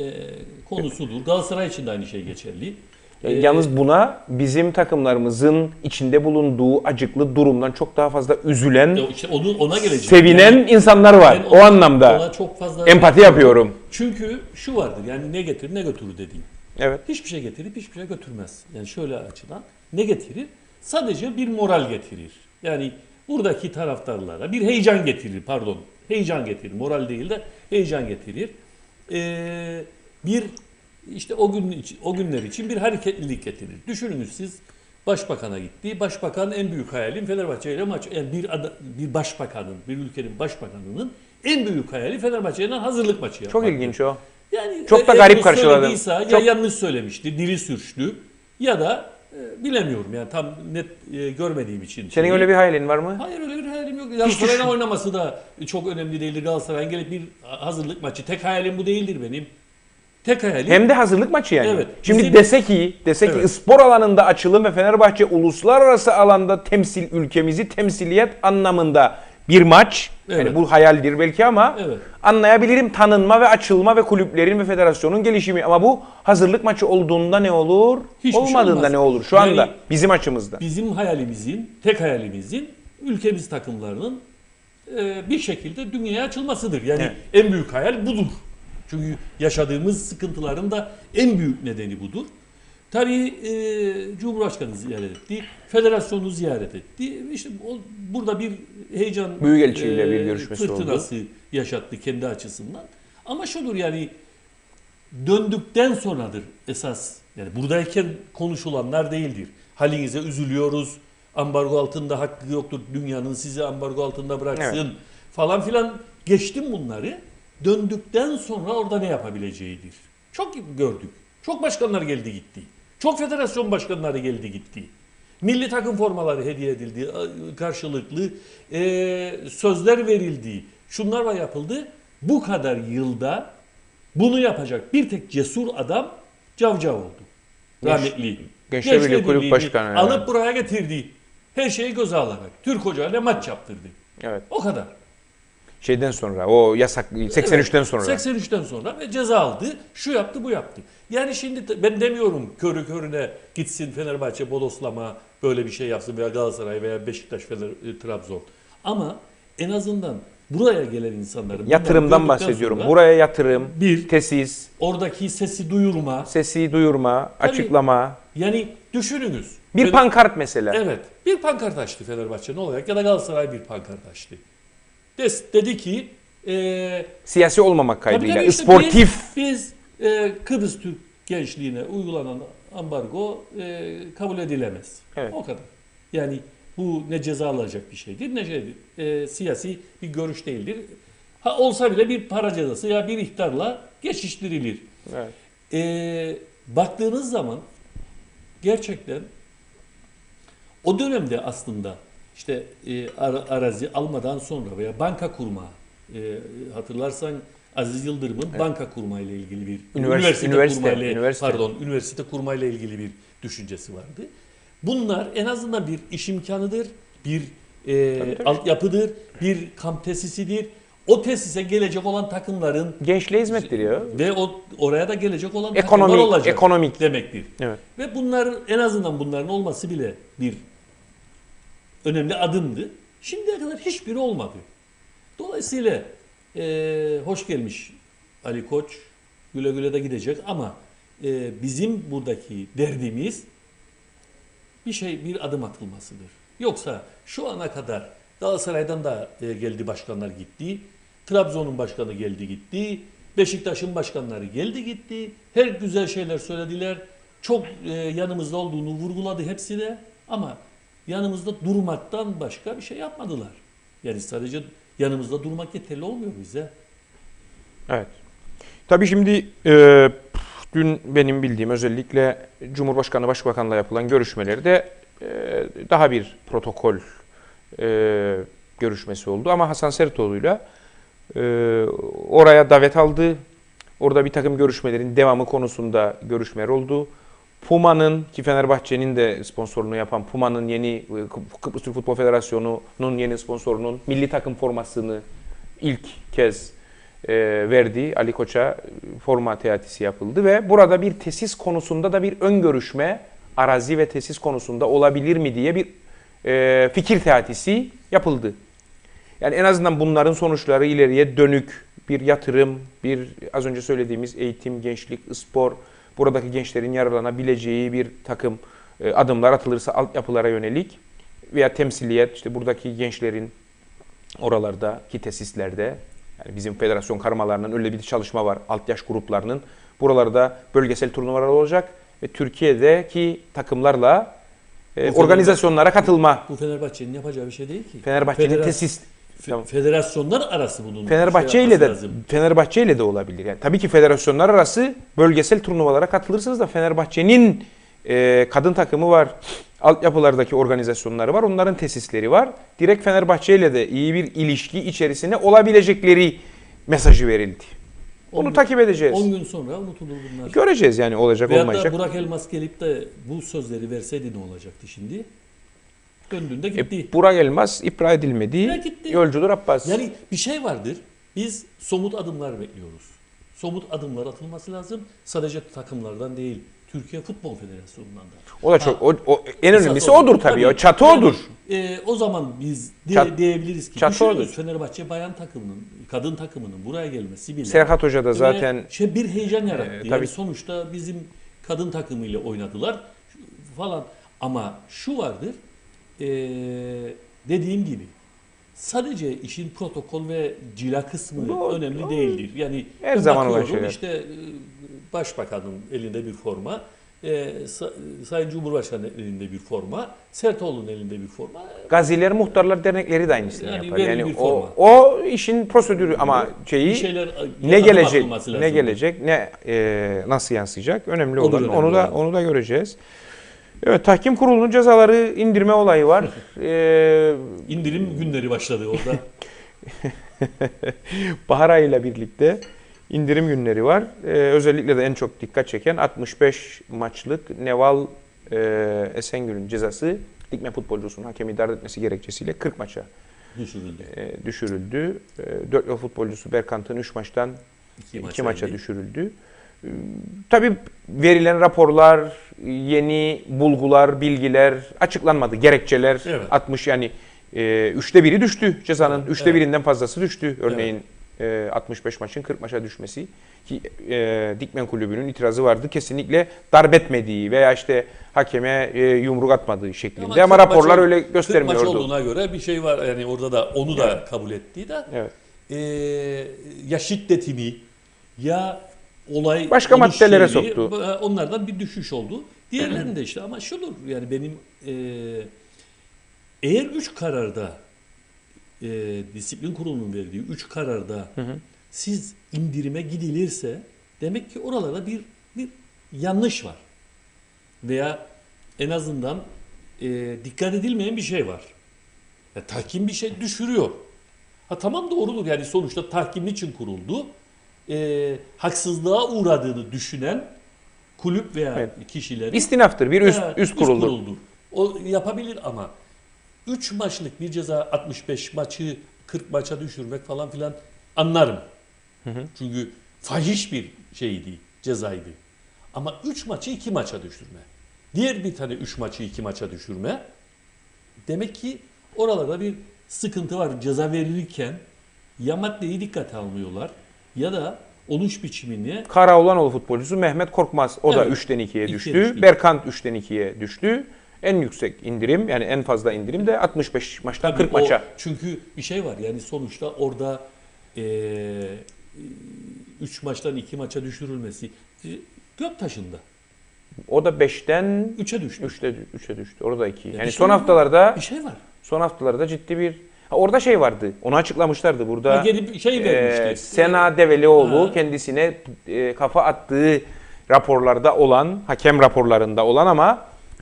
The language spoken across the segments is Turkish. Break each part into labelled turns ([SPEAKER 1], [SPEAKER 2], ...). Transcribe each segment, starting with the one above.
[SPEAKER 1] e, konusudur. Galatasaray için de aynı şey geçerli.
[SPEAKER 2] Yani
[SPEAKER 1] E,
[SPEAKER 2] Yalnız buna bizim takımlarımızın içinde bulunduğu acıklı durumdan çok daha fazla üzülen,
[SPEAKER 1] işte onu, ona
[SPEAKER 2] sevinen
[SPEAKER 1] Yani
[SPEAKER 2] insanlar var.
[SPEAKER 1] ben
[SPEAKER 2] O
[SPEAKER 1] ona-
[SPEAKER 2] anlamda
[SPEAKER 1] ona çok fazla
[SPEAKER 2] empati yapıyorum.
[SPEAKER 1] Çünkü şu vardır yani ne getirir ne götürür dediğim.
[SPEAKER 2] Evet.
[SPEAKER 1] Hiçbir şey getirip hiçbir şey götürmez. Yani şöyle açıdan ne getirir? Sadece bir moral getirir. Yani buradaki taraftarlara bir heyecan getirir pardon. Heyecan getirir. Moral değil de heyecan getirir. Ee, bir işte o gün için, o günler için bir hareketlilik getirir. Düşününüz siz başbakana gitti. Başbakan en büyük hayalim Fenerbahçe ile maç. Yani bir ada- bir başbakanın, bir ülkenin başbakanının en büyük hayali Fenerbahçe ile hazırlık maçı
[SPEAKER 2] Çok
[SPEAKER 1] yapmaktır.
[SPEAKER 2] ilginç o.
[SPEAKER 1] Yani
[SPEAKER 2] Çok da garip karşıladım.
[SPEAKER 1] söylediyse Ya
[SPEAKER 2] Çok-
[SPEAKER 1] yanlış söylemişti, dili sürçtü ya da bilemiyorum yani tam net e, görmediğim için.
[SPEAKER 2] Senin öyle bir hayalin var mı?
[SPEAKER 1] Hayır öyle bir hayalim yok. Galatasaray'ın oynaması da çok önemli değildir. Galatasaray'ın gelip bir hazırlık maçı. Tek hayalim bu değildir benim. Tek hayalim.
[SPEAKER 2] Hem de hazırlık maçı yani.
[SPEAKER 1] Evet.
[SPEAKER 2] Şimdi
[SPEAKER 1] Bizim-
[SPEAKER 2] dese ki, dese ki
[SPEAKER 1] Evet.
[SPEAKER 2] spor alanında açılım ve Fenerbahçe uluslararası alanda temsil ülkemizi temsiliyet anlamında bir maç. Yani
[SPEAKER 1] Evet.
[SPEAKER 2] bu hayaldir belki ama
[SPEAKER 1] Evet.
[SPEAKER 2] anlayabilirim tanınma ve açılma ve kulüplerin ve federasyonun gelişimi ama bu hazırlık maçı olduğunda ne olur?
[SPEAKER 1] Hiçbir şey
[SPEAKER 2] olmadığında
[SPEAKER 1] olmaz.
[SPEAKER 2] ne olur? Şu
[SPEAKER 1] Yani-
[SPEAKER 2] anda bizim açımızda.
[SPEAKER 1] Bizim hayalimizin, tek hayalimizin ülkemiz takımlarının e, bir şekilde dünyaya açılmasıdır. Yani
[SPEAKER 2] Evet.
[SPEAKER 1] en büyük hayal budur. Çünkü yaşadığımız sıkıntıların da en büyük nedeni budur. Tabii e, Cumhurbaşkanı ziyaret etti, federasyonu ziyaret etti. İşte o, burada bir heyecan e,
[SPEAKER 2] Büyükelçiyle bir görüşmesi oldu.
[SPEAKER 1] fırtınası yaşattı kendi açısından. Ama şudur yani döndükten sonradır esas. Yani buradayken konuşulanlar değildir. Halinize üzülüyoruz. Ambargo altında hakkı yoktur. Dünyanın sizi ambargo altında bıraksın
[SPEAKER 2] Evet.
[SPEAKER 1] falan filan. Geçtim bunları. Döndükten sonra orada ne yapabileceğidir. Çok gördük. Çok başkanlar geldi gitti. Çok federasyon başkanları geldi gitti. Milli takım formaları hediye edildi. Karşılıklı eee, sözler verildi. Şunlar var yapıldı. Bu kadar yılda bunu yapacak bir tek cesur adam Cavcav oldu. Rahmetli.
[SPEAKER 2] Gençler Birliği Kulüp Başkanı,
[SPEAKER 1] Alıp
[SPEAKER 2] evet.
[SPEAKER 1] buraya getirdi. Her şeyi göze alarak. Türk Hoca ile maç yaptırdı.
[SPEAKER 2] Evet.
[SPEAKER 1] O kadar.
[SPEAKER 2] Şeyden sonra o yasak 83'ten sonra.
[SPEAKER 1] 83'ten sonra ve ceza aldı. Şu yaptı bu yaptı. Yani şimdi ben demiyorum körü körüne gitsin Fenerbahçe bodoslama böyle bir şey yapsın veya Galatasaray veya Beşiktaş Fener, e, Trabzon. Ama en azından buraya gelen insanların
[SPEAKER 2] Yatırımdan bahsediyorum. Buraya yatırım,
[SPEAKER 1] Bir-
[SPEAKER 2] tesis,
[SPEAKER 1] oradaki sesi duyurma.
[SPEAKER 2] sesi duyurma,
[SPEAKER 1] Tabii.
[SPEAKER 2] açıklama.
[SPEAKER 1] Yani düşününüz.
[SPEAKER 2] Bir
[SPEAKER 1] Fener-
[SPEAKER 2] pankart mesela.
[SPEAKER 1] Evet. Bir pankart açtı Fenerbahçe ne olacak ya da Galatasaray bir pankart açtı. Des, dedi ki e,
[SPEAKER 2] Siyasi olmamak kaydıyla.
[SPEAKER 1] Tabii işte
[SPEAKER 2] sportif.
[SPEAKER 1] Biz, biz e, Kıbrıs Türk gençliğine uygulanan ambargo e, kabul edilemez.
[SPEAKER 2] Evet.
[SPEAKER 1] O kadar. Yani bu ne ceza alacak bir şeydir ne şeydir. E, siyasi bir görüş değildir. Ha olsa bile bir para cezası ya bir ihtarla geçiştirilir.
[SPEAKER 2] Evet.
[SPEAKER 1] E, baktığınız zaman gerçekten o dönemde aslında işte e, ara- arazi almadan sonra veya banka kurma e, hatırlarsan Aziz Yıldırım'ın banka kurma ile ilgili bir
[SPEAKER 2] Üniversite- üniversite,
[SPEAKER 1] kurmayla-
[SPEAKER 2] üniversite.
[SPEAKER 1] pardon üniversite kurmayla ilgili bir düşüncesi vardı. Bunlar en azından bir iş imkanıdır, bir e,
[SPEAKER 2] Tabii, tabii.
[SPEAKER 1] altyapıdır, bir kamp tesisidir. O tesise gelecek olan takımların
[SPEAKER 2] Gençliğe hizmettir ya.
[SPEAKER 1] ve o oraya da gelecek olan
[SPEAKER 2] Ekonomik,
[SPEAKER 1] takımlar olacak
[SPEAKER 2] ekonomik.
[SPEAKER 1] demektir.
[SPEAKER 2] Evet.
[SPEAKER 1] Ve bunlar en azından bunların olması bile bir önemli adımdı. Şimdiye kadar hiçbiri olmadı. Dolayısıyla eee, hoş gelmiş Ali Koç. Güle güle de gidecek ama eee, bizim buradaki derdimiz bir şey bir adım atılmasıdır. Yoksa şu ana kadar Galatasaray'dan da e, geldi başkanlar gitti. Trabzon'un başkanı geldi gitti. Beşiktaş'ın başkanları geldi gitti. Her güzel şeyler söylediler. Çok e, yanımızda olduğunu vurguladı hepsi de. Ama yanımızda durmaktan başka bir şey yapmadılar. Yani sadece yanımızda durmak yeterli olmuyor bize.
[SPEAKER 2] Evet. Tabii şimdi e, dün benim bildiğim özellikle Cumhurbaşkanı Başbakan'la yapılan görüşmelerde e, daha bir protokol e, görüşmesi oldu. Ama Hasan Sertoğlu'yla e, oraya davet aldı. Orada bir takım görüşmelerin devamı konusunda görüşmeler oldu. Puma'nın ki Fenerbahçe'nin de sponsorluğunu yapan Puma'nın yeni e, Kıbrıs Türk Futbol Federasyonu'nun yeni sponsorunun milli takım formasını ilk kez e, verdi. Ali Koç'a e, forma teatisi yapıldı ve burada bir tesis konusunda da bir ön görüşme arazi ve tesis konusunda olabilir mi diye bir e, fikir teatisi yapıldı. Yani en azından bunların sonuçları ileriye dönük bir yatırım, bir az önce söylediğimiz eğitim, gençlik, spor, buradaki gençlerin yararlanabileceği bir takım e, adımlar atılırsa altyapılara yönelik veya temsiliyet işte buradaki gençlerin oralardaki tesislerde yani bizim federasyon karmalarının öyle bir çalışma var alt yaş gruplarının buralarda bölgesel turnuvalar olacak ve Türkiye'deki takımlarla e, organizasyonlara katılma.
[SPEAKER 1] Bu Fenerbahçe'nin yapacağı bir şey değil ki.
[SPEAKER 2] Fenerbahçe'nin
[SPEAKER 1] Federas-
[SPEAKER 2] tesis Tamam.
[SPEAKER 1] Federasyonlar arası bunun
[SPEAKER 2] Fenerbahçe
[SPEAKER 1] şey
[SPEAKER 2] ile de
[SPEAKER 1] lazım.
[SPEAKER 2] Fenerbahçe ile de olabilir. Yani tabii ki federasyonlar arası bölgesel turnuvalara katılırsınız da Fenerbahçe'nin e, kadın takımı var. Altyapılardaki organizasyonları var. Onların tesisleri var. Direkt Fenerbahçe ile de iyi bir ilişki içerisinde olabilecekleri mesajı verildi. Bunu
[SPEAKER 1] On-
[SPEAKER 2] takip edeceğiz.
[SPEAKER 1] 10 gün sonra unutulur bunlar.
[SPEAKER 2] Göreceğiz yani olacak
[SPEAKER 1] Veyahut
[SPEAKER 2] olmayacak.
[SPEAKER 1] da Burak Elmas gelip de bu sözleri verseydi ne olacaktı şimdi? Döndüğünde gitti.
[SPEAKER 2] E, Burak Elmas ipra edilmedi.
[SPEAKER 1] Ya gitti.
[SPEAKER 2] Yolcudur Abbas.
[SPEAKER 1] Yani bir şey vardır. Biz somut adımlar bekliyoruz. Somut adımlar atılması lazım. Sadece takımlardan değil. Türkiye Futbol Federasyonu'ndan da.
[SPEAKER 2] o da çok o, o- en önemlisi
[SPEAKER 1] odur.
[SPEAKER 2] odur tabii. O çatı
[SPEAKER 1] Yani,
[SPEAKER 2] odur.
[SPEAKER 1] e, o zaman biz de,
[SPEAKER 2] Çat-
[SPEAKER 1] diyebiliriz ki
[SPEAKER 2] çatı odur.
[SPEAKER 1] Fenerbahçe bayan takımının, kadın takımının buraya gelmesi bile
[SPEAKER 2] Serhat Hoca da zaten
[SPEAKER 1] şey bir heyecan yarattı. Yani
[SPEAKER 2] tabii.
[SPEAKER 1] sonuçta bizim kadın takımıyla oynadılar falan. Ama şu vardır. E, dediğim gibi sadece işin protokol ve cila kısmı
[SPEAKER 2] Doğru,
[SPEAKER 1] önemli
[SPEAKER 2] doğru.
[SPEAKER 1] değildir. Yani
[SPEAKER 2] Her zaman olan şeyler.
[SPEAKER 1] işte e, başbakanın elinde bir forma, e, Sa- Sayın Cumhurbaşkanı elinde bir forma, Sertoğlu'nun elinde bir forma.
[SPEAKER 2] Gaziler, muhtarlar, dernekleri de aynısını
[SPEAKER 1] Yani
[SPEAKER 2] yapar. Yani o, o işin prosedürü ama şeyi
[SPEAKER 1] şeyler
[SPEAKER 2] ne
[SPEAKER 1] adım
[SPEAKER 2] gelecek, ne gelecek, ne e, nasıl yansıyacak önemli
[SPEAKER 1] Odur
[SPEAKER 2] olan
[SPEAKER 1] önemli
[SPEAKER 2] onu da onu da göreceğiz. Evet, tahkim kurulunun cezaları indirme olayı var. Ee,
[SPEAKER 1] İndirim günleri başladı orada.
[SPEAKER 2] bahar ayıyla birlikte indirim günleri var. Ee, özellikle de en çok dikkat çeken 65 maçlık Neval e, Esengül'ün cezası dikme futbolcusunun hakem idare etmesi gerekçesiyle 40 maça
[SPEAKER 1] düşürüldü.
[SPEAKER 2] e, düşürüldü. E, 4 yıl futbolcusu Berkant'ın 3 maçtan
[SPEAKER 1] İki,
[SPEAKER 2] 2 maça
[SPEAKER 1] indi.
[SPEAKER 2] düşürüldü. Tabii verilen raporlar, yeni bulgular, bilgiler açıklanmadı. Gerekçeler
[SPEAKER 1] Evet.
[SPEAKER 2] 60 yani e, üçte biri düştü cezanın.
[SPEAKER 1] Evet,
[SPEAKER 2] Üçte
[SPEAKER 1] evet.
[SPEAKER 2] birinden fazlası düştü. Örneğin e, 65 maçın 40 maça düşmesi. Ki e, Dikmen Kulübü'nün itirazı vardı. Kesinlikle darp etmediği veya işte hakeme e, yumruk atmadığı şeklinde. Ama,
[SPEAKER 1] kırk
[SPEAKER 2] raporlar
[SPEAKER 1] maç-
[SPEAKER 2] öyle
[SPEAKER 1] kırk maç
[SPEAKER 2] göstermiyordu.
[SPEAKER 1] olduğuna göre bir şey var. Yani orada da onu da kabul ettiği de
[SPEAKER 2] Evet.
[SPEAKER 1] e, ya şiddetini ya olay
[SPEAKER 2] Başka maddelere soktu.
[SPEAKER 1] e, Onlardan bir düşüş oldu. Diğerlerinde işte ama şudur yani benim e, eğer 3 kararda e, disiplin kurulunun verdiği 3 kararda siz indirime gidilirse demek ki oralarda bir bir yanlış var. Veya en azından e, dikkat edilmeyen bir şey var. Ya, tahkim bir şey düşürüyor. Ha tamam doğrudur yani sonuçta tahkim için kuruldu. E, haksızlığa uğradığını düşünen kulüp veya
[SPEAKER 2] Evet.
[SPEAKER 1] kişilerin
[SPEAKER 2] İstinaftır. Bir üst,
[SPEAKER 1] Ha,
[SPEAKER 2] üst kuruldur.
[SPEAKER 1] kuruldur. O yapabilir ama 3 maçlık bir ceza 65 maçı 40 maça düşürmek falan filan anlarım. Çünkü fahiş bir şeydi, cezaydı. Ama 3 maçı 2 maça düşürme. Diğer bir tane 3 maçı 2 maça düşürme. Demek ki oralarda bir sıkıntı var. Ceza verilirken ya maddeyi dikkate almıyorlar ya da oluş biçimini
[SPEAKER 2] Karaoğlanoğlu futbolcusu Mehmet Korkmaz. O da
[SPEAKER 1] Evet.
[SPEAKER 2] 3'ten 2'ye
[SPEAKER 1] İkiye
[SPEAKER 2] düştü.
[SPEAKER 1] düştü.
[SPEAKER 2] Berkant 3'ten 2'ye düştü. En yüksek indirim yani en fazla indirim de 65 maçtan
[SPEAKER 1] Tabii
[SPEAKER 2] 40
[SPEAKER 1] o-
[SPEAKER 2] maça.
[SPEAKER 1] çünkü bir şey var yani sonuçta orada 3 maçtan 2 maça düşürülmesi e, Göktaş'ında
[SPEAKER 2] O da 5'ten
[SPEAKER 1] 3'e düştü.
[SPEAKER 2] 3'te 3'e düştü. Orada 2.
[SPEAKER 1] Ya
[SPEAKER 2] Yani
[SPEAKER 1] bir
[SPEAKER 2] son haftalarda
[SPEAKER 1] Bir şey var.
[SPEAKER 2] son haftalarda ciddi bir ha, orada şey vardı. Onu açıklamışlardı burada.
[SPEAKER 1] Ha, bir şey
[SPEAKER 2] e,
[SPEAKER 1] vermişti.
[SPEAKER 2] Sena Develioğlu
[SPEAKER 1] Ha.
[SPEAKER 2] kendisine e, kafa attığı raporlarda olan, hakem raporlarında olan ama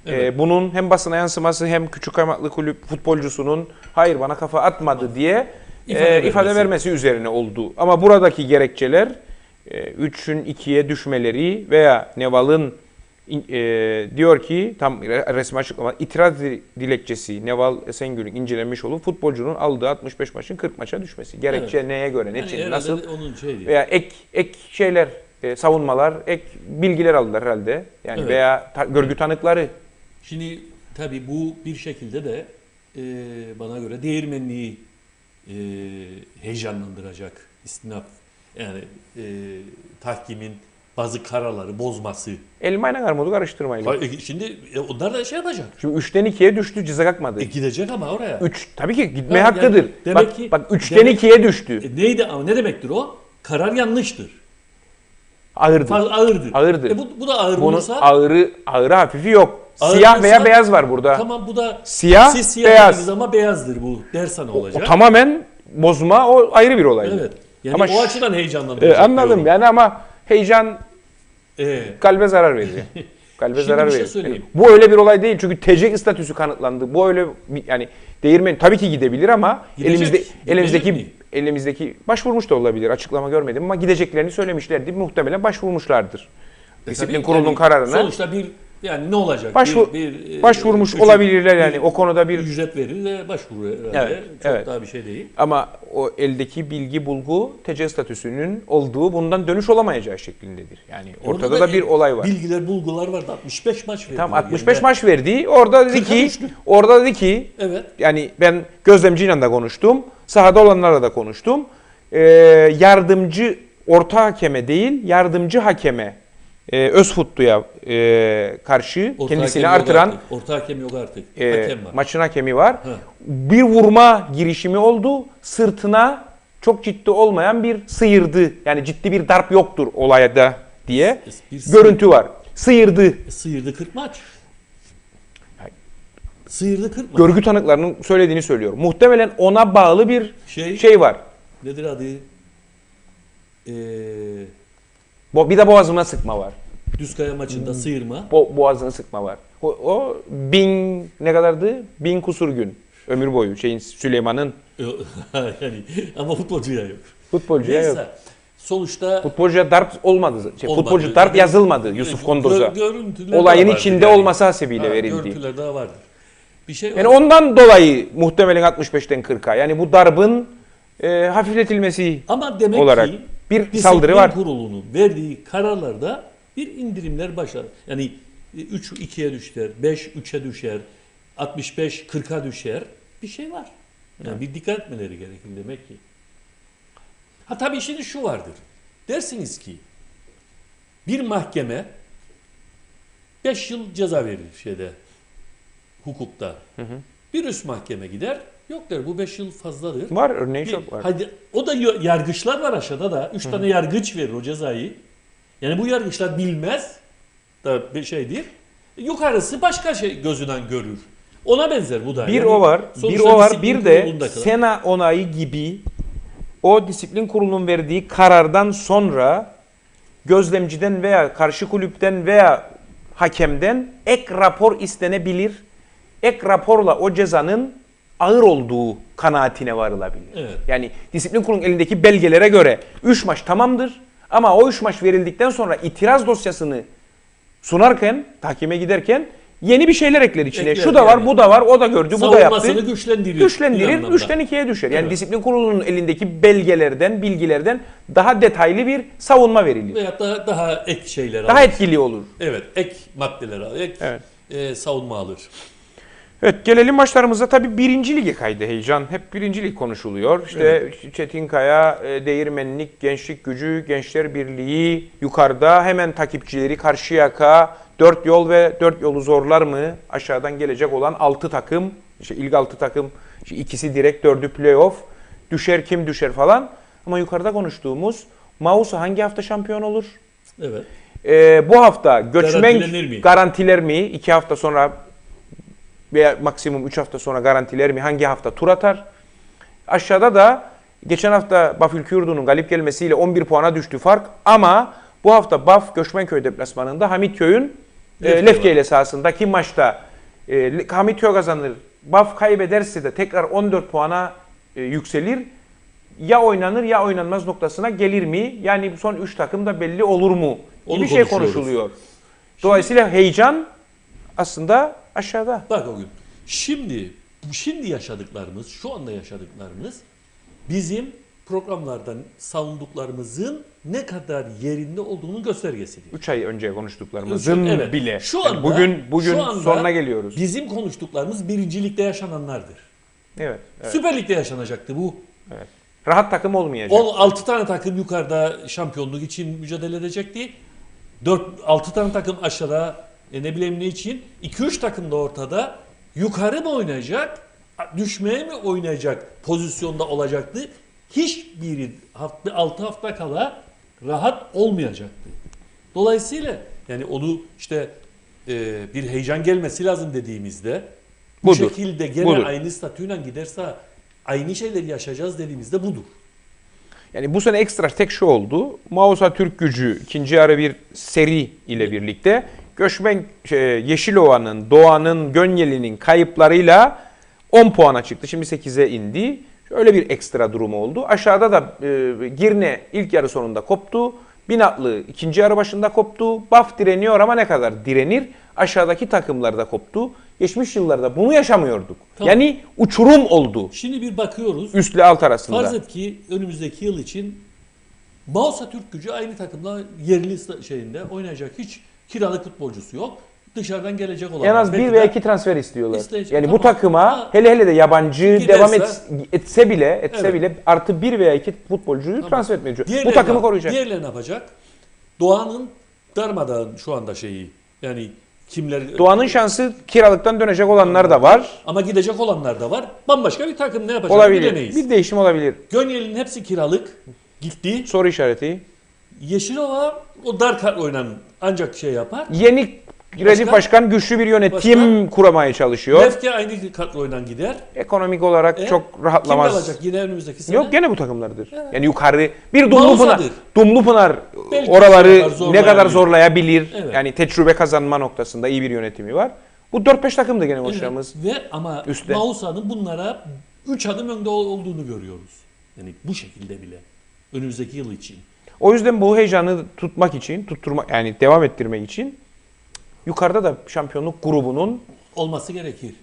[SPEAKER 2] e,
[SPEAKER 1] Evet.
[SPEAKER 2] bunun hem basına yansıması hem küçük kaymaklı kulüp futbolcusunun hayır bana kafa atmadı diye
[SPEAKER 1] İfade
[SPEAKER 2] e, ifade
[SPEAKER 1] vermesi.
[SPEAKER 2] vermesi üzerine oldu. Ama buradaki gerekçeler 3'ün 2'ye düşmeleri veya Neval'ın e, diyor ki tam re- resmi açıklama itiraz di- dilekçesi Neval Esengül'ün incelenmiş olup futbolcunun aldığı 65 maçın 40 maça düşmesi. Gerekçe neye göre, ne
[SPEAKER 1] Yani
[SPEAKER 2] için, nasıl
[SPEAKER 1] onun şeydi.
[SPEAKER 2] veya ek ek şeyler, e, savunmalar, ek bilgiler aldılar herhalde. Yani
[SPEAKER 1] Evet.
[SPEAKER 2] veya ta- görgü tanıkları.
[SPEAKER 1] Şimdi tabii bu bir şekilde de e, bana göre değirmenliği e, heyecanlandıracak istinaf yani e, tahkimin bazı kararları bozması.
[SPEAKER 2] Elmayla armudu karıştırmayın.
[SPEAKER 1] Hayır, Şimdi e, onlar da şey yapacak.
[SPEAKER 2] Şimdi 3'ten 2'ye düştü, cıza kalkmadı.
[SPEAKER 1] E, gidecek ama oraya.
[SPEAKER 2] 3 tabii ki gitmeye
[SPEAKER 1] Yani
[SPEAKER 2] hakkıdır.
[SPEAKER 1] demek
[SPEAKER 2] bak,
[SPEAKER 1] ki-
[SPEAKER 2] bak 3'ten
[SPEAKER 1] demek-
[SPEAKER 2] 2'ye düştü.
[SPEAKER 1] E, neydi ama ne demektir o? Karar yanlıştır.
[SPEAKER 2] Ağırdır.
[SPEAKER 1] Fazla ağırdır.
[SPEAKER 2] Ağırdır.
[SPEAKER 1] E, bu, bu da ağır
[SPEAKER 2] Bunun
[SPEAKER 1] olursa
[SPEAKER 2] ağırı ağırı hafifi yok.
[SPEAKER 1] Ağır
[SPEAKER 2] Siyah veya beyaz var burada.
[SPEAKER 1] tamam bu da
[SPEAKER 2] Siyah,
[SPEAKER 1] siz siyah
[SPEAKER 2] beyaz.
[SPEAKER 1] dediniz ama beyazdır bu dersen
[SPEAKER 2] O
[SPEAKER 1] olacak.
[SPEAKER 2] tamamen bozma o ayrı bir olay.
[SPEAKER 1] Evet. Yani
[SPEAKER 2] Ama
[SPEAKER 1] o
[SPEAKER 2] şu-
[SPEAKER 1] açıdan
[SPEAKER 2] Ee,
[SPEAKER 1] heyecanlandıracak.
[SPEAKER 2] anladım yani ama heyecan
[SPEAKER 1] Ee,
[SPEAKER 2] kalbe zarar veriyor. Kalbe
[SPEAKER 1] Şimdi
[SPEAKER 2] zarar
[SPEAKER 1] bir şey.
[SPEAKER 2] Yani bu öyle bir olay değil çünkü TC statüsü kanıtlandı. Bu öyle bir- yani değirmen tabii ki gidebilir ama
[SPEAKER 1] Gidecek.
[SPEAKER 2] elimizde
[SPEAKER 1] Gidecek
[SPEAKER 2] elimizdeki
[SPEAKER 1] mi?
[SPEAKER 2] elimizdeki başvurmuş da olabilir. Açıklama görmedim ama gideceklerini söylemişlerdi. Muhtemelen başvurmuşlardır. Disiplin
[SPEAKER 1] tabii
[SPEAKER 2] kurulunun
[SPEAKER 1] yani
[SPEAKER 2] kararına
[SPEAKER 1] Sonuçta bir yani ne olacak?
[SPEAKER 2] Başvur-
[SPEAKER 1] bir, bir, e,
[SPEAKER 2] başvurmuş
[SPEAKER 1] ücret-
[SPEAKER 2] olabilirler yani. O konuda bir-
[SPEAKER 1] ücret verir ve başvurur herhalde.
[SPEAKER 2] Evet,
[SPEAKER 1] Çok
[SPEAKER 2] evet.
[SPEAKER 1] daha bir şey değil.
[SPEAKER 2] Ama o eldeki bilgi bulgu TC statüsünün olduğu bundan dönüş olamayacağı şeklindedir. Yani ortada
[SPEAKER 1] Orada
[SPEAKER 2] da bir olay var.
[SPEAKER 1] Bilgiler, bulgular vardı. 65 maç verdi.
[SPEAKER 2] Tam
[SPEAKER 1] Yani
[SPEAKER 2] 65
[SPEAKER 1] ben-
[SPEAKER 2] maç verdi. Orada dedi ki orada dedi ki
[SPEAKER 1] Evet.
[SPEAKER 2] yani ben gözlemciyle de konuştum. Sahada olanlarla da konuştum. Ee, yardımcı orta hakeme değil, yardımcı hakeme e, Özfutlu'ya e, karşı
[SPEAKER 1] Orta
[SPEAKER 2] kendisini artıran
[SPEAKER 1] artık. Orta hakem yok artık.
[SPEAKER 2] e,
[SPEAKER 1] hakem var.
[SPEAKER 2] maçın hakemi var.
[SPEAKER 1] Ha.
[SPEAKER 2] Bir vurma girişimi oldu. Sırtına çok ciddi olmayan bir sıyırdı. Yani ciddi bir darp yoktur olayda diye
[SPEAKER 1] Bir
[SPEAKER 2] görüntü var. Sıyırdı.
[SPEAKER 1] E, Sıyırdı 40 maç. Sıyırdı 40 maç.
[SPEAKER 2] Görgü tanıklarının söylediğini söylüyorum. Muhtemelen ona bağlı bir
[SPEAKER 1] şey,
[SPEAKER 2] şey var.
[SPEAKER 1] nedir adı? Ee,
[SPEAKER 2] Bo- Bir de boğazına sıkma var.
[SPEAKER 1] Düzkaya maçında sıyırma.
[SPEAKER 2] Bo- boğazına sıkma var. O, o bin ne kadardı? Bin kusur gün. Ömür boyu şeyin Süleyman'ın
[SPEAKER 1] yani, ama futbolcuya yok.
[SPEAKER 2] futbolcuya yok.
[SPEAKER 1] Neyse. Sonuçta
[SPEAKER 2] Futbolcuya darp olmadı. Şey,
[SPEAKER 1] Olmadı.
[SPEAKER 2] futbolcu darp
[SPEAKER 1] Yani-
[SPEAKER 2] yazılmadı Yusuf Kondoz'a.
[SPEAKER 1] görüntüler
[SPEAKER 2] Olayın içinde
[SPEAKER 1] yani.
[SPEAKER 2] olması hasebiyle
[SPEAKER 1] Ha,
[SPEAKER 2] verildi.
[SPEAKER 1] Görüntüler daha vardır. Bir şey
[SPEAKER 2] Yani ondan dolayı muhtemelen 65'ten 40'a. Yani bu darbın e, hafifletilmesi
[SPEAKER 1] Ama demek
[SPEAKER 2] olarak
[SPEAKER 1] ki
[SPEAKER 2] bir
[SPEAKER 1] Disiplin
[SPEAKER 2] saldırı var.
[SPEAKER 1] kurulunun verdiği kararlarda bir indirimler başlar. Yani 3 2'ye düşer, 5 3'e düşer, 65 40'a düşer. Bir şey var. Yani bir dikkat etmeleri gerekir demek ki. Ha tabii şimdi şu vardır. Dersiniz ki bir mahkeme 5 yıl ceza verir şeyde hukukta. Bir üst mahkeme gider. Yok der bu 5 yıl fazladır.
[SPEAKER 2] Var örneği
[SPEAKER 1] Bir-
[SPEAKER 2] çok var.
[SPEAKER 1] Hadi o da yargıçlar var aşağıda da. Üç tane yargıç verir o cezayı. Yani bu yargıçlar bilmez da bir şeydir. Yukarısı başka şey gözünden görür. Ona benzer bu da.
[SPEAKER 2] Bir
[SPEAKER 1] Yani
[SPEAKER 2] o var, bir o var, bir de Sena onayı gibi o disiplin kurulunun verdiği karardan sonra gözlemciden veya karşı kulüpten veya hakemden ek rapor istenebilir. Ek raporla o cezanın ağır olduğu kanaatine varılabilir.
[SPEAKER 1] Evet.
[SPEAKER 2] Yani disiplin kurulunun elindeki belgelere göre 3 maç tamamdır ama o 3 maç verildikten sonra itiraz dosyasını sunarken, tahkime giderken yeni bir şeyler ekler içine.
[SPEAKER 1] Ekler
[SPEAKER 2] Şu da var,
[SPEAKER 1] yani.
[SPEAKER 2] bu da var, o da gördü, bu da yaptı.
[SPEAKER 1] güçlendirir.
[SPEAKER 2] Güçlendirir,
[SPEAKER 1] anlamda.
[SPEAKER 2] 3'ten 2'ye düşer. Yani
[SPEAKER 1] Evet.
[SPEAKER 2] disiplin kurulunun elindeki belgelerden, bilgilerden daha detaylı bir savunma verilir.
[SPEAKER 1] Veyahut da daha ek şeyler
[SPEAKER 2] Daha
[SPEAKER 1] alır.
[SPEAKER 2] etkili olur.
[SPEAKER 1] Evet, ek maddeler alır. Ek
[SPEAKER 2] Evet.
[SPEAKER 1] e, savunma alır.
[SPEAKER 2] Evet gelelim maçlarımıza tabii birinci lige kaydı heyecan. Hep birinci lig konuşuluyor. İşte Çetinkaya, e, Değirmenlik, Gençlik Gücü, Gençler Birliği yukarıda. Hemen takipçileri Karşıyaka, Dört Yol ve Dört Yolu zorlar mı? Aşağıdan gelecek olan 6 takım. İşte ilk 6 takım, işte ikisi direkt, dördü playoff. Düşer kim düşer falan. Ama yukarıda konuştuğumuz Mausa hangi hafta şampiyon olur?
[SPEAKER 1] Evet.
[SPEAKER 2] Ee, bu hafta göçmen
[SPEAKER 1] Garantilenir mi?
[SPEAKER 2] garantiler mi? İki hafta sonra veya maksimum 3 hafta sonra garantiler mi? Hangi hafta tur atar? Aşağıda da geçen hafta Baf Ülküyurdu'nun galip gelmesiyle 11 puana düştü fark ama bu hafta Baf Göçmenköy deplasmanında Hamitköy'ün e,
[SPEAKER 1] Lefke
[SPEAKER 2] ile sahasındaki maçta e, Hamitköy kazanır. Baf kaybederse de tekrar 14 puana e, yükselir. Ya oynanır ya oynanmaz noktasına gelir mi? Yani son 3 takım da belli olur mu?
[SPEAKER 1] Onu
[SPEAKER 2] bir şey konuşuluyor. Dolayısıyla heyecan aslında aşağıda.
[SPEAKER 1] Bak o gün. Şimdi şimdi yaşadıklarımız, şu anda yaşadıklarımız bizim programlardan savunduklarımızın ne kadar yerinde olduğunun göstergesidir.
[SPEAKER 2] 3 ay önce konuştuklarımızın
[SPEAKER 1] Evet.
[SPEAKER 2] bile.
[SPEAKER 1] Şu
[SPEAKER 2] Yani
[SPEAKER 1] anda,
[SPEAKER 2] bugün bugün
[SPEAKER 1] şu anda
[SPEAKER 2] sonuna geliyoruz.
[SPEAKER 1] Bizim konuştuklarımız birincilikte yaşananlardır.
[SPEAKER 2] Evet. evet,
[SPEAKER 1] Süper Lig'de yaşanacaktı bu.
[SPEAKER 2] evet. Rahat takım olmayacak.
[SPEAKER 1] 6 tane takım yukarıda şampiyonluk için mücadele edecekti. 4 6 tane takım aşağıda e, ne bileyim ne için 2-3 takım da ortada yukarı mı oynayacak, düşmeye mi oynayacak pozisyonda olacaktı. Hiçbiri hafta 6 hafta kala rahat olmayacaktı. Dolayısıyla yani onu işte e, bir heyecan gelmesi lazım dediğimizde bu
[SPEAKER 2] Budur.
[SPEAKER 1] şekilde gene
[SPEAKER 2] Budur.
[SPEAKER 1] aynı statüyle giderse aynı şeyleri yaşayacağız dediğimizde budur.
[SPEAKER 2] Yani bu sene ekstra tek şu oldu. Mausa Türk gücü ikinci yarı bir seri ile birlikte Göçmen şey, Yeşilova'nın, Doğan'ın, Gönyeli'nin kayıplarıyla 10 puana çıktı. Şimdi 8'e indi. Öyle bir ekstra durum oldu. Aşağıda da e, Girne ilk yarı sonunda koptu. Binatlı ikinci yarı başında koptu. Baf direniyor ama ne kadar direnir? Aşağıdaki takımlar da koptu. Geçmiş yıllarda bunu yaşamıyorduk.
[SPEAKER 1] Tamam.
[SPEAKER 2] Yani uçurum oldu
[SPEAKER 1] Şimdi bir bakıyoruz.
[SPEAKER 2] üstle alt arasında.
[SPEAKER 1] Farz et ki önümüzdeki yıl için Mausa Türk gücü aynı takımla yerli şeyinde oynayacak hiç kiralık futbolcusu yok. Dışarıdan gelecek olan.
[SPEAKER 2] En az bir veya iki transfer istiyorlar.
[SPEAKER 1] İsteyecek,
[SPEAKER 2] Yani
[SPEAKER 1] tamam.
[SPEAKER 2] bu takıma
[SPEAKER 1] Ha.
[SPEAKER 2] hele hele de yabancı
[SPEAKER 1] Giderse-
[SPEAKER 2] devam et, etse bile etse
[SPEAKER 1] Evet.
[SPEAKER 2] bile artı bir veya iki futbolcuyu
[SPEAKER 1] Tamam.
[SPEAKER 2] transfer etmeye. Bu takımı koruyacak.
[SPEAKER 1] Diğerleri ne yapacak? Doğan'ın darmadağın şu anda şeyi. Yani kimler...
[SPEAKER 2] Doğan'ın şansı kiralıktan dönecek olanlar da var.
[SPEAKER 1] Ama gidecek olanlar da var. Bambaşka bir takım ne yapacak
[SPEAKER 2] Olabilir.
[SPEAKER 1] bilemeyiz.
[SPEAKER 2] Bir değişim olabilir.
[SPEAKER 1] Gönyeli'nin hepsi kiralık. Gitti.
[SPEAKER 2] Soru işareti.
[SPEAKER 1] Yeşilova o dar kart oynan ancak şey yapar.
[SPEAKER 2] Yeni Recep
[SPEAKER 1] Başka?
[SPEAKER 2] Başkan güçlü bir yönetim kuramaya çalışıyor.
[SPEAKER 1] Lefke aynı kadroyla gider.
[SPEAKER 2] Ekonomik olarak
[SPEAKER 1] E,
[SPEAKER 2] çok
[SPEAKER 1] Kim
[SPEAKER 2] rahatlamaz.
[SPEAKER 1] kalacak yine önümüzdeki sene?
[SPEAKER 2] Yok gene bu takımlardır. Yani yukarı bir Dumlupınar. Dumlupınar oraları
[SPEAKER 1] ne kadar zorlayabilir. Evet.
[SPEAKER 2] Yani tecrübe kazanma noktasında iyi bir yönetimi var. Bu 4-5 takım da gene
[SPEAKER 1] Evet,
[SPEAKER 2] konuşacağımız.
[SPEAKER 1] Ve ama. Mausa'nın bunlara 3 adım önde ol- olduğunu görüyoruz. Yani bu şekilde bile. Önümüzdeki yıl için.
[SPEAKER 2] O yüzden bu heyecanı tutmak için, tutturmak yani devam ettirmek için yukarıda da şampiyonluk grubunun
[SPEAKER 1] Olması gerekir.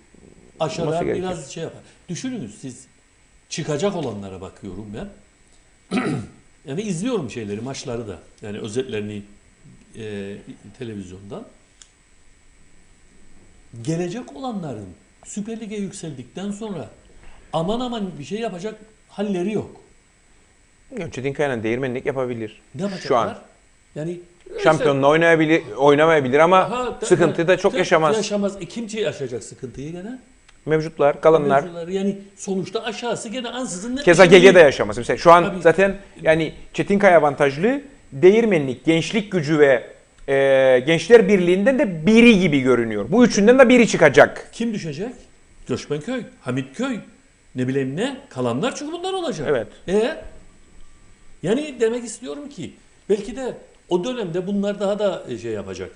[SPEAKER 1] Aşağıda
[SPEAKER 2] Olması gerekir.
[SPEAKER 1] biraz şey yapar. Düşününüz siz çıkacak olanlara bakıyorum ben. yani izliyorum şeyleri, maçları da. Yani özetlerini e, televizyondan. Gelecek olanların Süper Lig'e yükseldikten sonra aman aman bir şey yapacak halleri yok.
[SPEAKER 2] Çetin Kaya'nın değirmenlik yapabilir.
[SPEAKER 1] Ne yapacaklar?
[SPEAKER 2] Şu an
[SPEAKER 1] Yani
[SPEAKER 2] şampiyonla oynayabilir, oynamayabilir ama
[SPEAKER 1] Ha,
[SPEAKER 2] sıkıntı da çok yaşamaz.
[SPEAKER 1] Yaşamaz. E, kim yaşayacak sıkıntıyı gene?
[SPEAKER 2] Mevcutlar, kalanlar.
[SPEAKER 1] Mevzuları. Yani sonuçta aşağısı gene ansızın ne
[SPEAKER 2] Keza GG de yaşamaz. Mesela şu an
[SPEAKER 1] Tabii.
[SPEAKER 2] zaten yani Çetinkaya avantajlı. Değirmenlik, gençlik gücü ve e, Gençler Birliği'nden de biri gibi görünüyor. Bu üçünden de biri çıkacak.
[SPEAKER 1] Kim düşecek? Göçmenköy, Hamitköy, ne bileyim ne? Kalanlar çünkü bunlar olacak.
[SPEAKER 2] Evet.
[SPEAKER 1] E yani demek istiyorum ki belki de o dönemde bunlar daha da e, şey yapacak.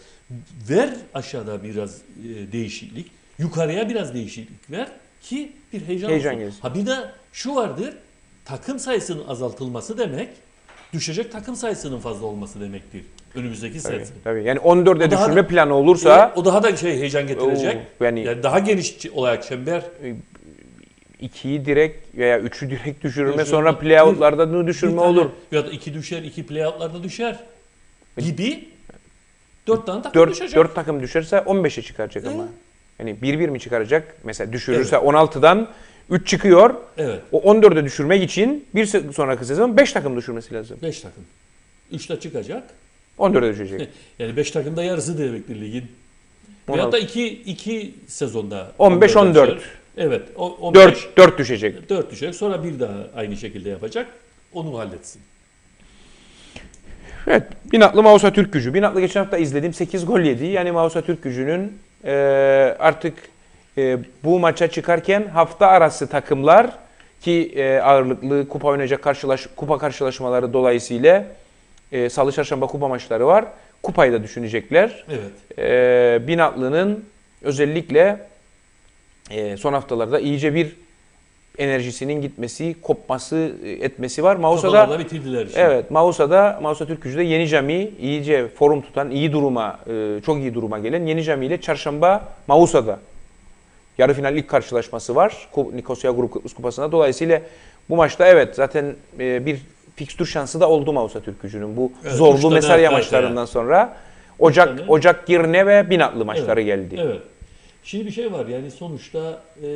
[SPEAKER 1] Ver aşağıda biraz e, değişiklik, yukarıya biraz değişiklik ver ki bir heyecan,
[SPEAKER 2] Heyecan
[SPEAKER 1] olsun.
[SPEAKER 2] gelsin.
[SPEAKER 1] Ha bir de şu vardır. Takım sayısının azaltılması demek düşecek takım sayısının fazla olması demektir. Önümüzdeki
[SPEAKER 2] Tabii,
[SPEAKER 1] sene.
[SPEAKER 2] tabii. Yani 14'e
[SPEAKER 1] O daha
[SPEAKER 2] düşürme
[SPEAKER 1] da-
[SPEAKER 2] planı olursa
[SPEAKER 1] E, o daha da şey heyecan getirecek.
[SPEAKER 2] Oo, yani-
[SPEAKER 1] yani daha geniş olarak çember
[SPEAKER 2] 2'yi direkt veya 3'ü direkt düşürme
[SPEAKER 1] Düşürme.
[SPEAKER 2] sonra playout'larda da düşürme
[SPEAKER 1] tane
[SPEAKER 2] olur.
[SPEAKER 1] Ya da iki düşer, iki playoutlarda düşer. Gibi dört tane takım
[SPEAKER 2] 4,
[SPEAKER 1] düşecek.
[SPEAKER 2] 4 takım düşerse 15'e çıkaracak ama. Yani 1-1 mi çıkaracak? Mesela düşürürse 16'dan 3 çıkıyor.
[SPEAKER 1] Evet.
[SPEAKER 2] O 14'e düşürmek için bir se- sonraki sezon 5 takım düşürmesi lazım.
[SPEAKER 1] Beş takım. Üçte çıkacak.
[SPEAKER 2] 14'e düşecek.
[SPEAKER 1] Yani beş takım da yarısı demektir ligin.
[SPEAKER 2] 16.
[SPEAKER 1] Veyahut da iki, iki sezonda.
[SPEAKER 2] 15,
[SPEAKER 1] 14'e
[SPEAKER 2] 14.
[SPEAKER 1] Evet. o- 15,
[SPEAKER 2] 4 4 düşecek.
[SPEAKER 1] 4 düşecek. Sonra bir daha aynı şekilde yapacak. Onu halletsin.
[SPEAKER 2] Evet. Binatlı Mausa Türk gücü. Binatlı geçen hafta izledim. 8 gol yedi. Yani Mausa Türk gücünün e, artık e, bu maça çıkarken hafta arası takımlar ki e, ağırlıklı kupa oynayacak karşılaş, kupa karşılaşmaları dolayısıyla e, salı çarşamba kupa maçları var. Kupayı da düşünecekler.
[SPEAKER 1] Evet.
[SPEAKER 2] e, Binatlı'nın özellikle e, son haftalarda iyice bir enerjisinin gitmesi, kopması, e, etmesi var. Mausa'da
[SPEAKER 1] bitirdiler işi.
[SPEAKER 2] Evet, Mausa'da, Mausa Türkücü'de Yeni Cami iyice forum tutan, iyi duruma, e, çok iyi duruma gelen Yeni Cami ile Çarşamba Mausa'da yarı final ilk karşılaşması var. Nikosya Grup Kıbrıs Kupası'nda. Dolayısıyla bu maçta evet zaten e, bir fikstür şansı da oldu Mausa Türkücü'nün. Bu
[SPEAKER 1] Evet,
[SPEAKER 2] zorlu Mesarya maçlarından sonra Ocak. Ocak Girne ve Binatlı maçları
[SPEAKER 1] Evet,
[SPEAKER 2] geldi.
[SPEAKER 1] Evet. Şimdi bir şey var yani sonuçta e,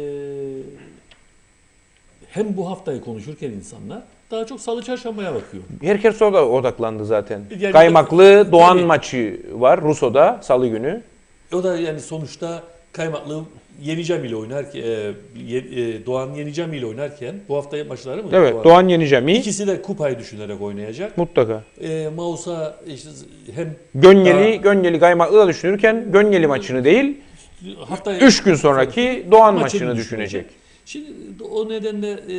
[SPEAKER 1] hem bu haftayı konuşurken insanlar daha çok salı çarşambaya bakıyor.
[SPEAKER 2] Herkes orada odaklandı zaten.
[SPEAKER 1] Yani-
[SPEAKER 2] Kaymaklı Doğan
[SPEAKER 1] Tabii.
[SPEAKER 2] maçı var Ruso'da salı günü.
[SPEAKER 1] O da yani sonuçta kaymaklı Yenicam ile oynarken, e, Ye- e, Doğan Yenicam ile oynarken bu hafta maçları mı?
[SPEAKER 2] Evet, Doğan Yeni Cami
[SPEAKER 1] İkisi de kupayı düşünerek oynayacak.
[SPEAKER 2] mutlaka.
[SPEAKER 1] E, Mausa işte hem
[SPEAKER 2] Gönyeli,
[SPEAKER 1] Daha-
[SPEAKER 2] Gönyeli Kaymaklı da düşünürken Gönyeli maçını değil,
[SPEAKER 1] haftaya
[SPEAKER 2] 3 gün sonraki Doğan
[SPEAKER 1] maçını
[SPEAKER 2] maçını
[SPEAKER 1] düşünecek. Şimdi o nedenle e,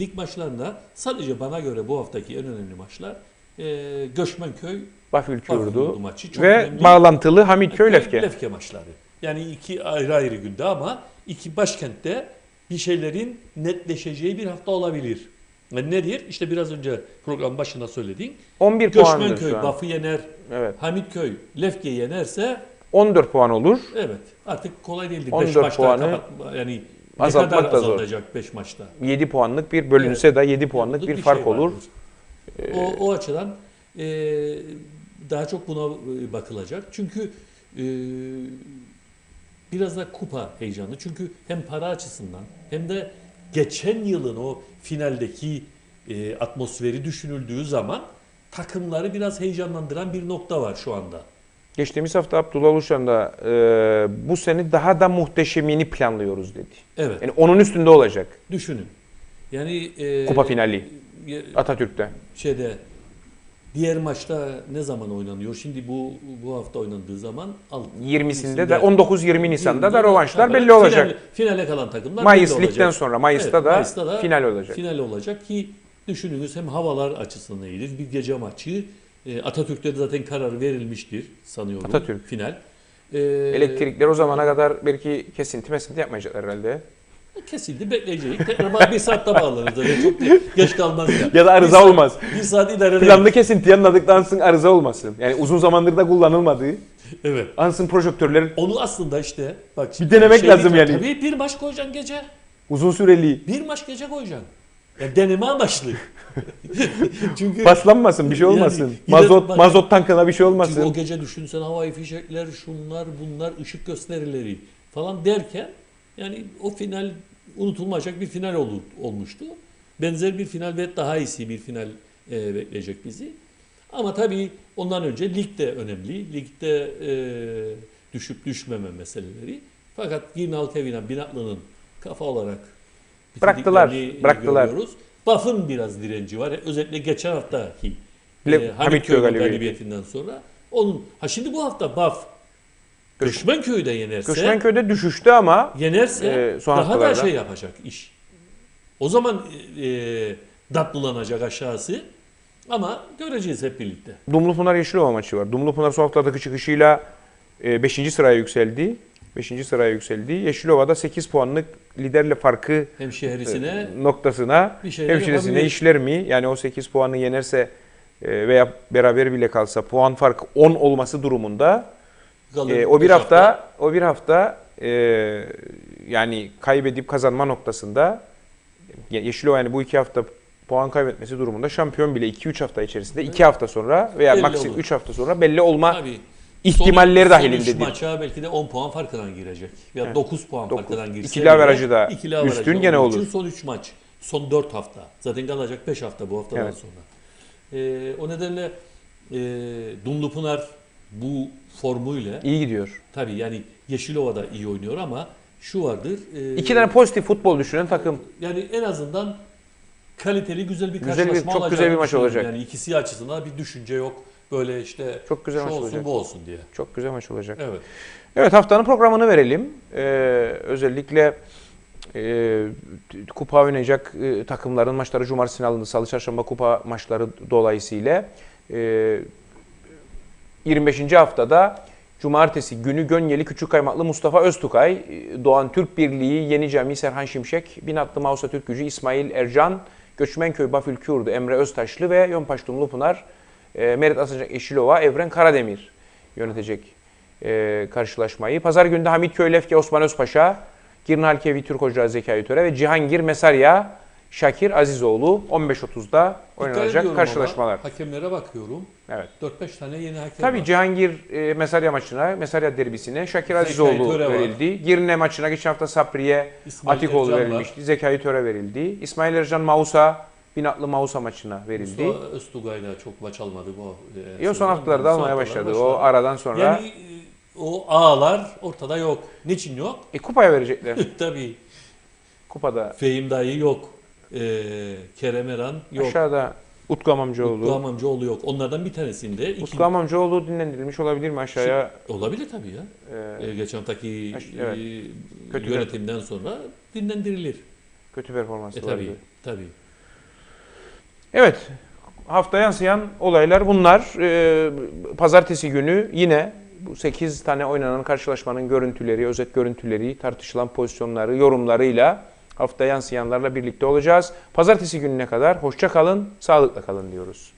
[SPEAKER 1] lig maçlarında sadece bana göre bu haftaki en önemli maçlar e, Göçmenköy
[SPEAKER 2] Bafül
[SPEAKER 1] Yurdu
[SPEAKER 2] Kürdü
[SPEAKER 1] maçı çok
[SPEAKER 2] ve
[SPEAKER 1] önemli.
[SPEAKER 2] bağlantılı Hamitköy Lefke.
[SPEAKER 1] Lefke maçları. Yani iki ayrı ayrı günde ama iki başkentte bir şeylerin netleşeceği bir hafta olabilir. Yani nedir? İşte biraz önce program başında söylediğin
[SPEAKER 2] 11 puandır
[SPEAKER 1] Göçmenköy. Baf'ı yener,
[SPEAKER 2] Evet.
[SPEAKER 1] Hamitköy Lefke'yi yenerse
[SPEAKER 2] 14 puan olur.
[SPEAKER 1] evet artık kolay değildir. 5
[SPEAKER 2] 14
[SPEAKER 1] maçta
[SPEAKER 2] puanı
[SPEAKER 1] kapatma, yani ne kadar
[SPEAKER 2] da zor.
[SPEAKER 1] azaltacak 5 maçta?
[SPEAKER 2] 7 puanlık bir bölünse de 7 puanlık bir,
[SPEAKER 1] şey
[SPEAKER 2] fark olur.
[SPEAKER 1] vardır. O, o açıdan e, daha çok buna e, bakılacak. Çünkü e, biraz da kupa heyecanı. Çünkü hem para açısından hem de geçen yılın o finaldeki e, atmosferi düşünüldüğü zaman takımları biraz heyecanlandıran bir nokta var şu anda.
[SPEAKER 2] Geçtiğimiz hafta Abdullah Uluçan da e, bu sene daha da muhteşemini planlıyoruz dedi.
[SPEAKER 1] Evet,
[SPEAKER 2] Yani onun üstünde olacak
[SPEAKER 1] düşünün. Yani e,
[SPEAKER 2] kupa finali
[SPEAKER 1] e,
[SPEAKER 2] Atatürk'te.
[SPEAKER 1] şeyde diğer maçta ne zaman oynanıyor? Şimdi bu bu hafta oynandığı zaman al-
[SPEAKER 2] 20'sinde de 19-20 Nisan'da da rövanşlar belli olacak.
[SPEAKER 1] Final- finale kalan takımlar
[SPEAKER 2] Mayıs
[SPEAKER 1] belli
[SPEAKER 2] ligden
[SPEAKER 1] olacak.
[SPEAKER 2] sonra Mayıs'ta,
[SPEAKER 1] Evet,
[SPEAKER 2] da
[SPEAKER 1] Mayıs'ta da
[SPEAKER 2] final olacak.
[SPEAKER 1] Final olacak ki düşününüz hem havalar açısından iyidir. Bir gece maçı e, Atatürk'te de zaten karar verilmiştir sanıyorum.
[SPEAKER 2] Atatürk.
[SPEAKER 1] Final. E,
[SPEAKER 2] Elektrikler o zamana kadar belki kesinti mesinti yapmayacaklar herhalde.
[SPEAKER 1] kesildi bekleyeceğiz. Tekrar bir saatte bağlanır zaten çok da geç kalmaz ya.
[SPEAKER 2] Ya da arıza
[SPEAKER 1] Bir saat-
[SPEAKER 2] olmaz.
[SPEAKER 1] Bir saat idare eder.
[SPEAKER 2] Planlı kesinti yanladıktan sonra arıza olmasın. Yani uzun zamandır da kullanılmadığı
[SPEAKER 1] Evet.
[SPEAKER 2] ansın projektörlerin
[SPEAKER 1] Onu aslında işte bak
[SPEAKER 2] Bir denemek lazım yani.
[SPEAKER 1] Tabii bir maç koyacaksın gece.
[SPEAKER 2] uzun süreli
[SPEAKER 1] Bir maç gece koyacaksın. Ya deneme amaçlı. Çünkü
[SPEAKER 2] paslanmasın bir şey
[SPEAKER 1] Yani
[SPEAKER 2] olmasın.
[SPEAKER 1] yine
[SPEAKER 2] mazot
[SPEAKER 1] bak-
[SPEAKER 2] mazot tankına bir şey
[SPEAKER 1] çünkü
[SPEAKER 2] olmasın.
[SPEAKER 1] o gece düşünsen havai fişekler, şunlar, bunlar, ışık gösterileri falan derken yani o final unutulmayacak bir final olur, olmuştu. Benzer bir final ve daha iyisi bir final e, bekleyecek bizi. Ama tabii ondan önce lig de önemli. Ligde e, düşüp düşmeme meseleleri. Fakat Girne Alkevina Binatlı'nın kafa olarak
[SPEAKER 2] Bıraktılar, bıraktılar.
[SPEAKER 1] görüyoruz. Buff'ın biraz direnci var. Özellikle geçen haftaki
[SPEAKER 2] Le-
[SPEAKER 1] e,
[SPEAKER 2] Hamitköy galibiyeti.
[SPEAKER 1] galibiyetinden sonra. Onun ha şimdi bu hafta Buff Göçmenköy'de yenerse
[SPEAKER 2] Göçmenköy'de düşüştü ama
[SPEAKER 1] yenerse
[SPEAKER 2] e, son
[SPEAKER 1] daha da şey yapacak iş. O zaman e, datlılanacak aşağısı. Ama göreceğiz hep birlikte.
[SPEAKER 2] Dumlupınar Yeşilova maçı var. Dumlupınar son haftalardaki çıkışıyla 5. sıraya yükseldi. 5. sıraya yükseldi. Yeşilova'da 8 puanlık liderle farkı
[SPEAKER 1] Hemşehrisine
[SPEAKER 2] e, noktasına
[SPEAKER 1] yapabilir.
[SPEAKER 2] işler mi? Yani o 8 puanı yenerse e, veya beraber bile kalsa puan farkı 10 olması durumunda
[SPEAKER 1] kalır
[SPEAKER 2] e, o bir
[SPEAKER 1] beş
[SPEAKER 2] hafta o bir hafta e, yani kaybedip kazanma noktasında Ye- Yeşilova yani bu iki hafta puan kaybetmesi durumunda şampiyon bile 2-3 hafta içerisinde 2 hafta sonra veya maksimum
[SPEAKER 1] olur.
[SPEAKER 2] 3 hafta sonra belli olma
[SPEAKER 1] Tabii.
[SPEAKER 2] İhtimalleri
[SPEAKER 1] son,
[SPEAKER 2] dahilindedir.
[SPEAKER 1] üç maça belki de 10 puan farkından girecek. Ya
[SPEAKER 2] Evet.
[SPEAKER 1] 9 puan
[SPEAKER 2] Dokuz.
[SPEAKER 1] farkından girse.
[SPEAKER 2] İkili averajı da
[SPEAKER 1] ikili averajı
[SPEAKER 2] üstün gene
[SPEAKER 1] için
[SPEAKER 2] olur.
[SPEAKER 1] Son 3 maç. Son 4 hafta. Zaten kalacak 5 hafta bu haftadan
[SPEAKER 2] Evet.
[SPEAKER 1] sonra. Ee, o nedenle e, Dumlupınar bu formuyla
[SPEAKER 2] İyi gidiyor.
[SPEAKER 1] tabii yani Yeşilova da iyi oynuyor ama şu vardır. e,
[SPEAKER 2] İki tane pozitif futbol düşünen takım.
[SPEAKER 1] yani en azından kaliteli güzel bir
[SPEAKER 2] Güzel bir-
[SPEAKER 1] karşılaşma
[SPEAKER 2] çok
[SPEAKER 1] olacağını
[SPEAKER 2] güzel bir maç olacak.
[SPEAKER 1] Yani ikisi açısından bir düşünce yok. Böyle işte
[SPEAKER 2] Çok güzel
[SPEAKER 1] şu
[SPEAKER 2] maç
[SPEAKER 1] olsun
[SPEAKER 2] olacak.
[SPEAKER 1] bu olsun diye.
[SPEAKER 2] Çok güzel maç olacak.
[SPEAKER 1] Evet.
[SPEAKER 2] Evet haftanın programını verelim. Ee, özellikle e, kupa oynayacak e, takımların maçları cumartesi alındı. Salı çarşamba kupa maçları dolayısıyla e, 25. haftada Cumartesi günü Gönyeli Küçük Kaymaklı Mustafa Öztukay, e, Doğan Türk Birliği, Yeni Cami Serhan Şimşek, Binatlı Mausa Türk Gücü İsmail Ercan, Göçmenköy Bafül Kürdu Emre Öztaşlı ve Yonpaş Dumlu Pınar, e, Merit Asacak Eşilova, Evren Karademir yönetecek e, karşılaşmayı. Pazar günü de Hamit Köylefke Osman Özpaşa, Girne Halkevi Türk Ocağı Zekai Töre ve Cihangir Mesarya Şakir Azizoğlu 15.30'da
[SPEAKER 1] Dikkat
[SPEAKER 2] oynanacak karşılaşmalar.
[SPEAKER 1] ama Hakemlere bakıyorum.
[SPEAKER 2] Evet.
[SPEAKER 1] 4-5 tane yeni hakem
[SPEAKER 2] Tabii
[SPEAKER 1] var.
[SPEAKER 2] Cihangir e, Mesarya maçına, Mesarya derbisine Şakir Azizoğlu
[SPEAKER 1] Töre var.
[SPEAKER 2] verildi. Girne maçına geçen hafta Sapriye
[SPEAKER 1] İsmail
[SPEAKER 2] Atikoğlu
[SPEAKER 1] Ercan var.
[SPEAKER 2] verilmişti. Zekai Töre verildi. İsmail Ercan Mausa, Binatlı Mausa maçına verildi.
[SPEAKER 1] Mustafa Öztugay'la çok maç almadı bu. e,
[SPEAKER 2] Yo, son haftalarda almaya
[SPEAKER 1] haftalarda
[SPEAKER 2] başladı. O aradan sonra
[SPEAKER 1] Yani e, o ağlar ortada yok. Niçin yok?
[SPEAKER 2] e, kupaya verecekler.
[SPEAKER 1] Tabii.
[SPEAKER 2] Kupada
[SPEAKER 1] Fehim dayı yok. E, Kerem Eren yok.
[SPEAKER 2] aşağıda Utku Amamcıoğlu.
[SPEAKER 1] Utku Amamcıoğlu yok. Onlardan bir tanesinde iki...
[SPEAKER 2] Utku Amamcıoğlu dinlendirilmiş olabilir mi aşağıya?
[SPEAKER 1] Olabilir tabii ya.
[SPEAKER 2] e,
[SPEAKER 1] E, geçen haftaki
[SPEAKER 2] evet.
[SPEAKER 1] e,
[SPEAKER 2] Kötü
[SPEAKER 1] yönetimden sonra dinlendirilir.
[SPEAKER 2] kötü performansı
[SPEAKER 1] E tabii. Tabii.
[SPEAKER 2] Evet. Hafta yansıyan olaylar bunlar. Ee, pazartesi günü yine bu 8 tane oynanan karşılaşmanın görüntüleri, özet görüntüleri, tartışılan pozisyonları, yorumlarıyla hafta yansıyanlarla birlikte olacağız. Pazartesi gününe kadar hoşça kalın, sağlıkla kalın diyoruz.